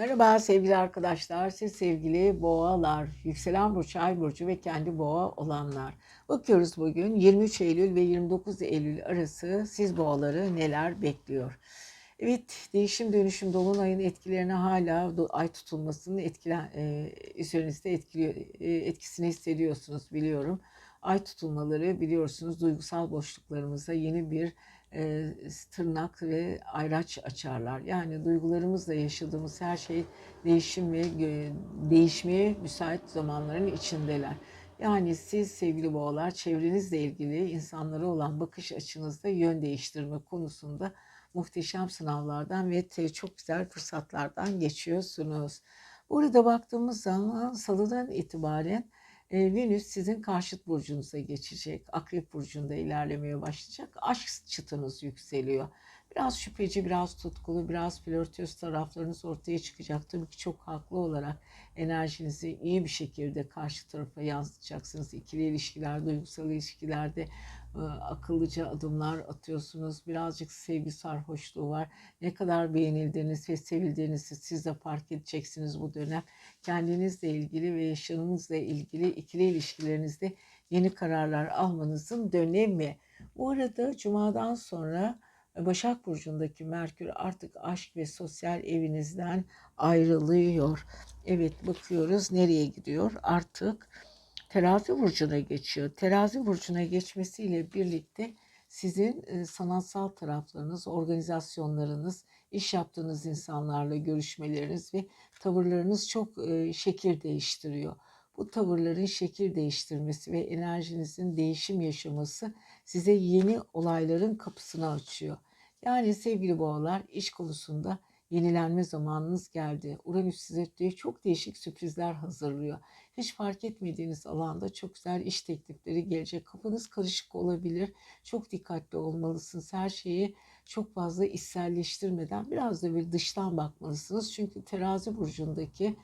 Merhaba sevgili arkadaşlar, siz sevgili boğalar, yükselen burç, ay burcu ve kendi boğa olanlar. Bakıyoruz bugün 23 Eylül ve 29 Eylül arası siz boğaları neler bekliyor? Evet, değişim dönüşüm dolunayın etkilerini hala ay tutulmasının etkilen, e, üzerinizde etkiliyor, e, etkisini hissediyorsunuz biliyorum. Ay tutulmaları biliyorsunuz duygusal boşluklarımıza yeni bir e, tırnak ve ayraç açarlar. Yani duygularımızla yaşadığımız her şey değişim ve değişmeye müsait zamanların içindeler. Yani siz sevgili boğalar çevrenizle ilgili insanlara olan bakış açınızda yön değiştirme konusunda muhteşem sınavlardan ve çok güzel fırsatlardan geçiyorsunuz. Burada baktığımız zaman salıdan itibaren e, Venüs sizin karşıt burcunuza geçecek. Akrep burcunda ilerlemeye başlayacak. Aşk çıtınız yükseliyor. Biraz şüpheci, biraz tutkulu, biraz flörtöz taraflarınız ortaya çıkacak. Tabii ki çok haklı olarak enerjinizi iyi bir şekilde karşı tarafa yansıtacaksınız. İkili ilişkiler, duygusal ilişkilerde akıllıca adımlar atıyorsunuz. Birazcık sevgi sarhoşluğu var. Ne kadar beğenildiğiniz ve sevildiğinizi siz de fark edeceksiniz bu dönem. Kendinizle ilgili ve yaşamınızla ilgili ikili ilişkilerinizde yeni kararlar almanızın dönemi. Bu arada Cuma'dan sonra Başak Burcu'ndaki Merkür artık aşk ve sosyal evinizden ayrılıyor. Evet bakıyoruz nereye gidiyor? Artık Terazi burcuna geçiyor. Terazi burcuna geçmesiyle birlikte sizin e, sanatsal taraflarınız, organizasyonlarınız, iş yaptığınız insanlarla görüşmeleriniz ve tavırlarınız çok e, şekil değiştiriyor. Bu tavırların şekil değiştirmesi ve enerjinizin değişim yaşaması size yeni olayların kapısını açıyor. Yani sevgili boğalar iş konusunda yenilenme zamanınız geldi. Uranüs size de çok değişik sürprizler hazırlıyor. Hiç fark etmediğiniz alanda çok güzel iş teklifleri gelecek. Kafanız karışık olabilir. Çok dikkatli olmalısınız. Her şeyi çok fazla içselleştirmeden biraz da bir dıştan bakmalısınız. Çünkü terazi burcundaki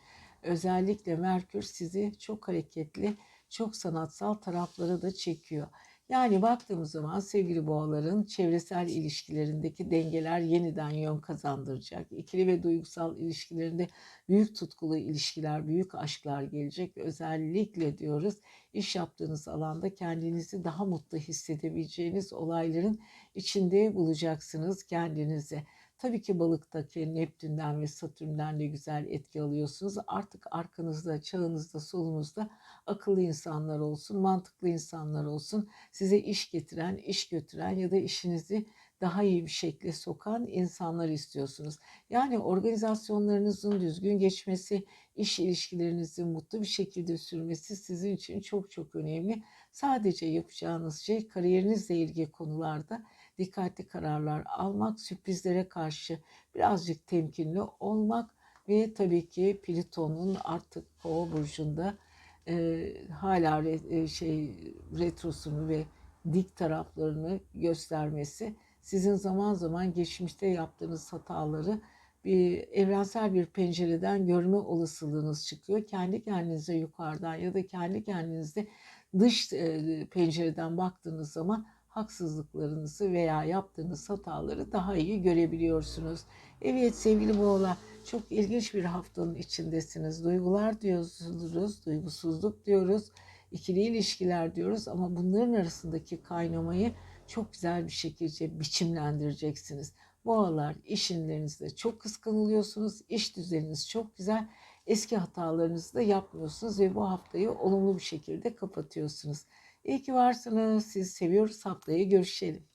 özellikle Merkür sizi çok hareketli, çok sanatsal taraflara da çekiyor. Yani baktığımız zaman sevgili boğaların çevresel ilişkilerindeki dengeler yeniden yön kazandıracak. İkili ve duygusal ilişkilerinde büyük tutkulu ilişkiler, büyük aşklar gelecek. Özellikle diyoruz iş yaptığınız alanda kendinizi daha mutlu hissedebileceğiniz olayların içinde bulacaksınız kendinizi. Tabii ki balıktaki Neptün'den ve Satürn'den de güzel etki alıyorsunuz. Artık arkanızda, çağınızda, solunuzda akıllı insanlar olsun, mantıklı insanlar olsun. Size iş getiren, iş götüren ya da işinizi daha iyi bir şekilde sokan insanlar istiyorsunuz. Yani organizasyonlarınızın düzgün geçmesi, iş ilişkilerinizin mutlu bir şekilde sürmesi sizin için çok çok önemli. Sadece yapacağınız şey kariyerinizle ilgili konularda dikkatli kararlar almak, sürprizlere karşı birazcık temkinli olmak ve tabii ki Plüton'un artık Kova burcunda e, hala re, e, şey retrosunu ve dik taraflarını göstermesi sizin zaman zaman geçmişte yaptığınız hataları bir evrensel bir pencereden görme olasılığınız çıkıyor. Kendi kendinize yukarıdan ya da kendi kendinize dış e, pencereden baktığınız zaman haksızlıklarınızı veya yaptığınız hataları daha iyi görebiliyorsunuz. Evet sevgili boğalar çok ilginç bir haftanın içindesiniz. Duygular diyoruz, duygusuzluk diyoruz, ikili ilişkiler diyoruz ama bunların arasındaki kaynamayı çok güzel bir şekilde biçimlendireceksiniz. Boğalar işinlerinizde çok kıskanılıyorsunuz, iş düzeniniz çok güzel. Eski hatalarınızı da yapmıyorsunuz ve bu haftayı olumlu bir şekilde kapatıyorsunuz. İyi ki varsınız. Sizi seviyoruz. Haftaya görüşelim.